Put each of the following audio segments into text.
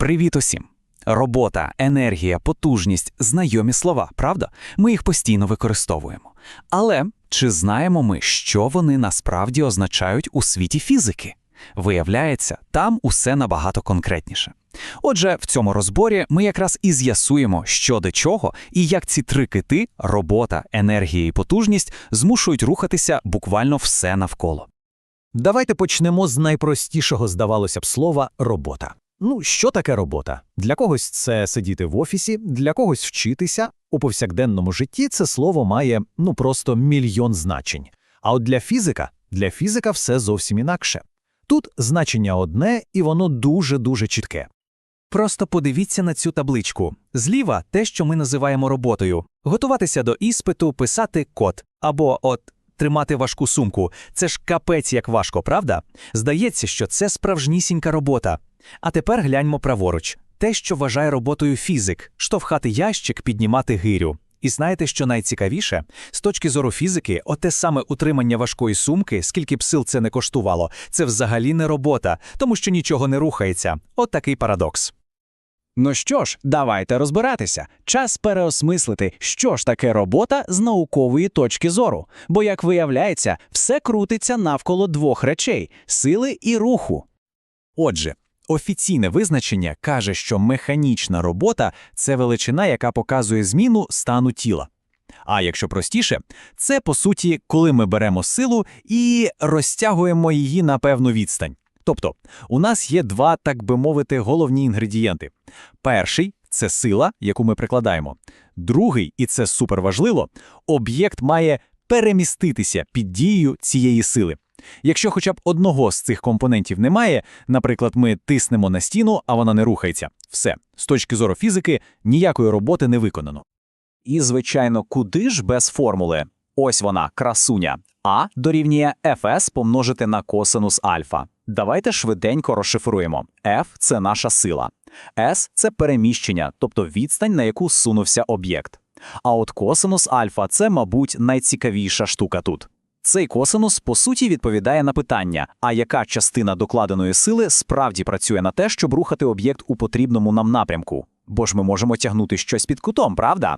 Привіт усім! Робота, енергія, потужність знайомі слова, правда? Ми їх постійно використовуємо. Але чи знаємо ми, що вони насправді означають у світі фізики? Виявляється, там усе набагато конкретніше. Отже, в цьому розборі ми якраз і з'ясуємо, що до чого і як ці три кити робота, енергія і потужність змушують рухатися буквально все навколо. Давайте почнемо з найпростішого, здавалося б, слова робота. Ну, що таке робота? Для когось це сидіти в офісі, для когось вчитися. У повсякденному житті це слово має ну просто мільйон значень. А от для фізика, для фізика все зовсім інакше. Тут значення одне, і воно дуже-дуже чітке. Просто подивіться на цю табличку. Зліва те, що ми називаємо роботою. Готуватися до іспиту, писати код. Або от тримати важку сумку. Це ж капець як важко, правда? Здається, що це справжнісінька робота. А тепер гляньмо праворуч. Те, що вважає роботою фізик, штовхати ящик, піднімати гирю. І знаєте, що найцікавіше? З точки зору фізики, оте саме утримання важкої сумки, скільки б сил це не коштувало, це взагалі не робота, тому що нічого не рухається. От такий парадокс. Ну що ж, давайте розбиратися. Час переосмислити, що ж таке робота з наукової точки зору. Бо, як виявляється, все крутиться навколо двох речей сили і руху. Отже, офіційне визначення каже, що механічна робота це величина, яка показує зміну стану тіла. А якщо простіше, це по суті, коли ми беремо силу і розтягуємо її на певну відстань. Тобто, у нас є два, так би мовити, головні інгредієнти. Перший це сила, яку ми прикладаємо. Другий, і це суперважливо, об'єкт має переміститися під дією цієї сили. Якщо хоча б одного з цих компонентів немає, наприклад, ми тиснемо на стіну, а вона не рухається, все, з точки зору фізики, ніякої роботи не виконано. І, звичайно, куди ж без формули? Ось вона, красуня. А дорівнює Fs помножити на косинус альфа. Давайте швиденько розшифруємо. F – це наша сила. S – це переміщення, тобто відстань, на яку сунувся об'єкт. А от косинус альфа – це, мабуть, найцікавіша штука тут. Цей косинус, по суті, відповідає на питання, а яка частина докладеної сили справді працює на те, щоб рухати об'єкт у потрібному нам напрямку. Бо ж ми можемо тягнути щось під кутом, правда?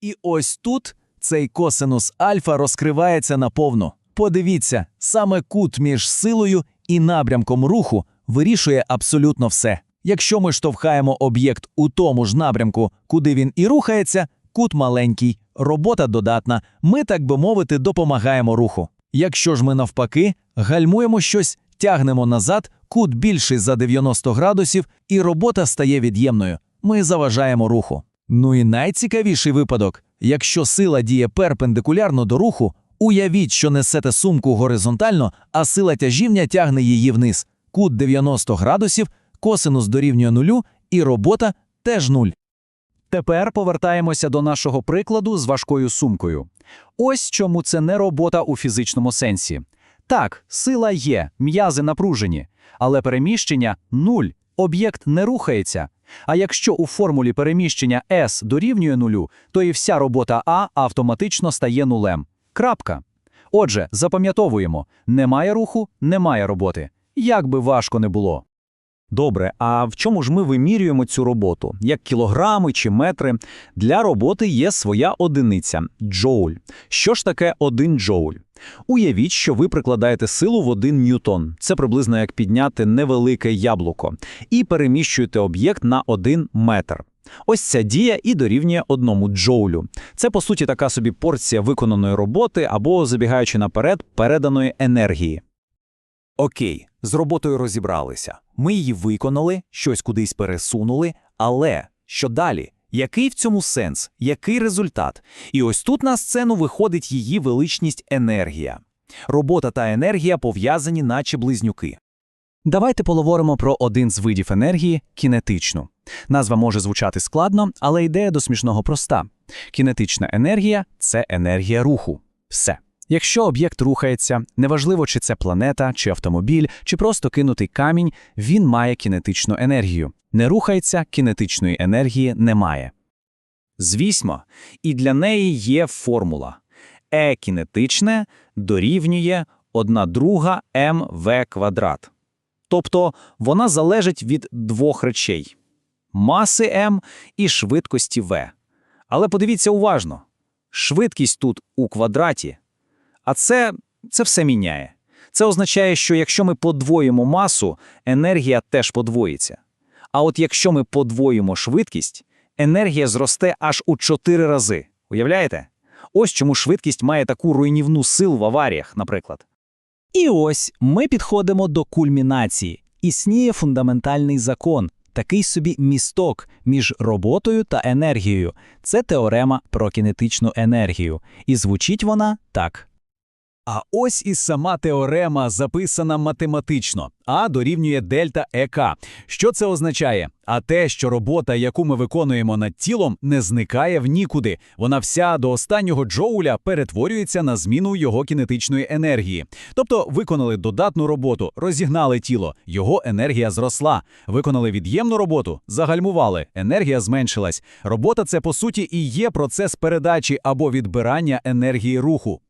І ось тут цей косинус альфа розкривається наповну. Подивіться, саме кут між силою і напрямком руху вирішує абсолютно все. Якщо ми штовхаємо об'єкт у тому ж напрямку, куди він і рухається, кут маленький, робота додатна, ми, так би мовити, допомагаємо руху. Якщо ж ми навпаки гальмуємо щось, тягнемо назад, кут більший за 90 градусів, і робота стає від'ємною. Ми заважаємо руху. Ну і найцікавіший випадок: якщо сила діє перпендикулярно до руху, уявіть, що несете сумку горизонтально, а сила тяжіння тягне її вниз. Кут 90 градусів, косинус дорівнює нулю, і робота теж нуль. Тепер повертаємося до нашого прикладу з важкою сумкою. Ось чому це не робота у фізичному сенсі. Так, сила є, м'язи напружені, але переміщення нуль, об'єкт не рухається. А якщо у формулі переміщення S дорівнює нулю, то і вся робота А автоматично стає нулем. Крапка. Отже, запам'ятовуємо: немає руху, немає роботи. Як би важко не було. Добре, а в чому ж ми вимірюємо цю роботу? Як кілограми чи метри? Для роботи є своя одиниця джоуль. Що ж таке один джоуль? Уявіть, що ви прикладаєте силу в один ньютон. Це приблизно як підняти невелике яблуко, і переміщуєте об'єкт на один метр. Ось ця дія і дорівнює одному джоулю. Це, по суті, така собі порція виконаної роботи або, забігаючи наперед, переданої енергії. Окей, з роботою розібралися. Ми її виконали, щось кудись пересунули, але що далі? Який в цьому сенс? Який результат? І ось тут на сцену виходить її величність енергія. Робота та енергія пов'язані, наче близнюки. Давайте поговоримо про один з видів енергії кінетичну. Назва може звучати складно, але ідея до смішного проста. Кінетична енергія це енергія руху. Все. Якщо об'єкт рухається, неважливо, чи це планета, чи автомобіль, чи просто кинутий камінь, він має кінетичну енергію. Не рухається, кінетичної енергії немає. Звісно, і для неї є формула. Е кінетичне дорівнює 1 друга МВ квадрат. Тобто вона залежить від двох речей. маси М і швидкості В. Але подивіться уважно. Швидкість тут у квадраті. А це, це все міняє. Це означає, що якщо ми подвоїмо масу, енергія теж подвоїться. А от якщо ми подвоїмо швидкість, енергія зросте аж у 4 рази. Уявляєте? Ось чому швидкість має таку руйнівну силу в аваріях, наприклад. І ось ми підходимо до кульмінації. Існіє фундаментальний закон, такий собі місток між роботою та енергією. Це теорема про кінетичну енергію. І звучить вона так. А ось і сама теорема записана математично. А дорівнює дельта ЕК. Що це означає? А те, що робота, яку ми виконуємо над тілом, не зникає в нікуди. Вона вся до останнього джоуля перетворюється на зміну його кінетичної енергії. Тобто виконали додатну роботу, розігнали тіло, його енергія зросла. Виконали від'ємну роботу, загальмували, енергія зменшилась. Робота це по суті і є процес передачі або відбирання енергії руху.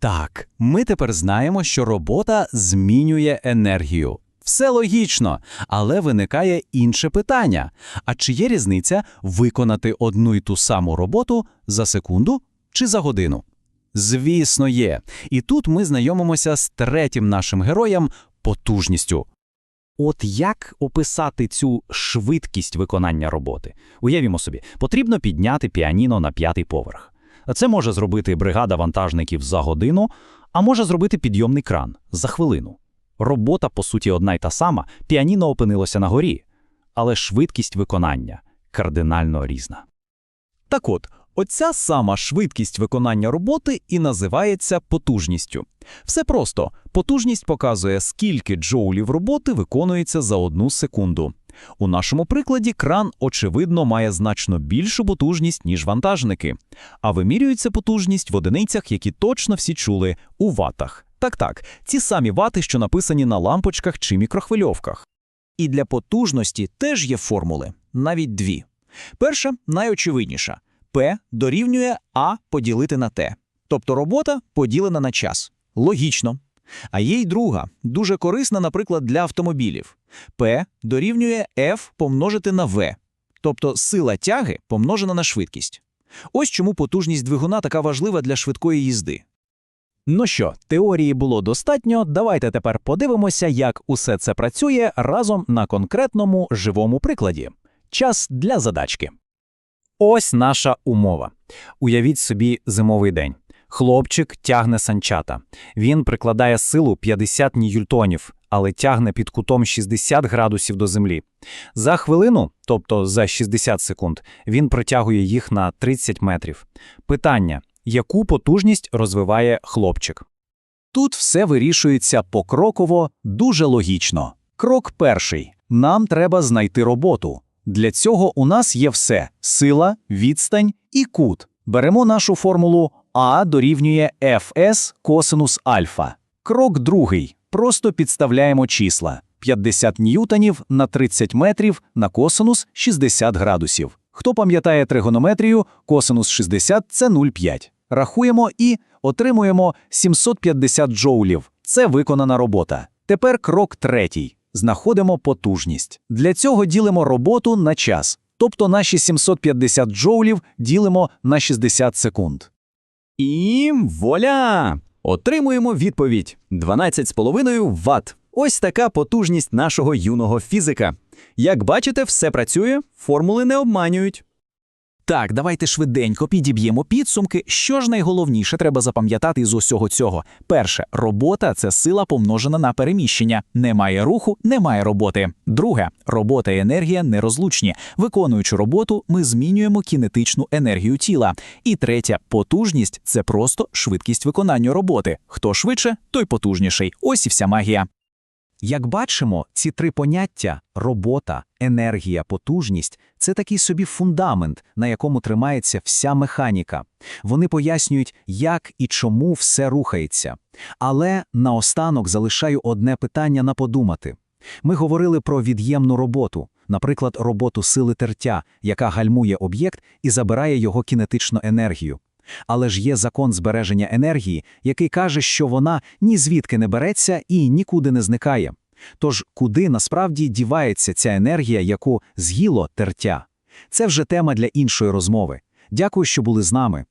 Так, ми тепер знаємо, що робота змінює енергію. Все логічно, але виникає інше питання: а чи є різниця виконати одну й ту саму роботу за секунду чи за годину? Звісно, є. І тут ми знайомимося з третім нашим героєм потужністю. От як описати цю швидкість виконання роботи? Уявімо собі, потрібно підняти піаніно на п'ятий поверх. Це може зробити бригада вантажників за годину, а може зробити підйомний кран за хвилину. Робота, по суті, одна й та сама, піаніно опинилося на горі, але швидкість виконання кардинально різна. Так от, оця сама швидкість виконання роботи і називається потужністю. Все просто. Потужність показує, скільки джоулів роботи виконується за одну секунду. У нашому прикладі кран, очевидно, має значно більшу потужність, ніж вантажники. А вимірюється потужність в одиницях, які точно всі чули, у ватах. Так-так, ці самі вати, що написані на лампочках чи мікрохвильовках. І для потужності теж є формули, навіть дві. Перша найочевидніша P дорівнює А поділити на T. Тобто робота поділена на час. Логічно. А є й друга, дуже корисна, наприклад, для автомобілів. P дорівнює F помножити на V. Тобто сила тяги помножена на швидкість. Ось чому потужність двигуна така важлива для швидкої їзди. Ну що, теорії було достатньо. Давайте тепер подивимося, як усе це працює разом на конкретному живому прикладі. Час для задачки. Ось наша умова. Уявіть собі зимовий день. Хлопчик тягне санчата. Він прикладає силу 50 ньютонів, але тягне під кутом 60 градусів до землі. За хвилину, тобто за 60 секунд, він протягує їх на 30 метрів. Питання: яку потужність розвиває хлопчик? Тут все вирішується покроково, дуже логічно. Крок перший. Нам треба знайти роботу. Для цього у нас є все: сила, відстань і кут. Беремо нашу формулу А дорівнює Fs косинус альфа. Крок другий. Просто підставляємо числа. 50 ньютонів на 30 метрів на косинус 60 градусів. Хто пам'ятає тригонометрію, косинус 60 – це 0,5. Рахуємо і отримуємо 750 джоулів. Це виконана робота. Тепер крок третій. Знаходимо потужність. Для цього ділимо роботу на час. Тобто наші 750 джоулів ділимо на 60 секунд. І воля! Отримуємо відповідь 12,5 Вт. Ось така потужність нашого юного фізика. Як бачите, все працює, формули не обманюють. Так, давайте швиденько підіб'ємо підсумки. Що ж найголовніше треба запам'ятати з усього цього? Перше, робота це сила помножена на переміщення. Немає руху, немає роботи. Друге, робота і енергія нерозлучні. Виконуючи роботу, ми змінюємо кінетичну енергію тіла. І третє, потужність це просто швидкість виконання роботи. Хто швидше, той потужніший. Ось і вся магія. Як бачимо, ці три поняття робота, енергія, потужність це такий собі фундамент, на якому тримається вся механіка. Вони пояснюють, як і чому все рухається. Але наостанок залишаю одне питання на подумати. Ми говорили про від'ємну роботу, наприклад, роботу сили тертя, яка гальмує об'єкт і забирає його кінетичну енергію. Але ж є закон збереження енергії, який каже, що вона ні звідки не береться і нікуди не зникає. Тож куди насправді дівається ця енергія, яку з'їло тертя? Це вже тема для іншої розмови. Дякую, що були з нами.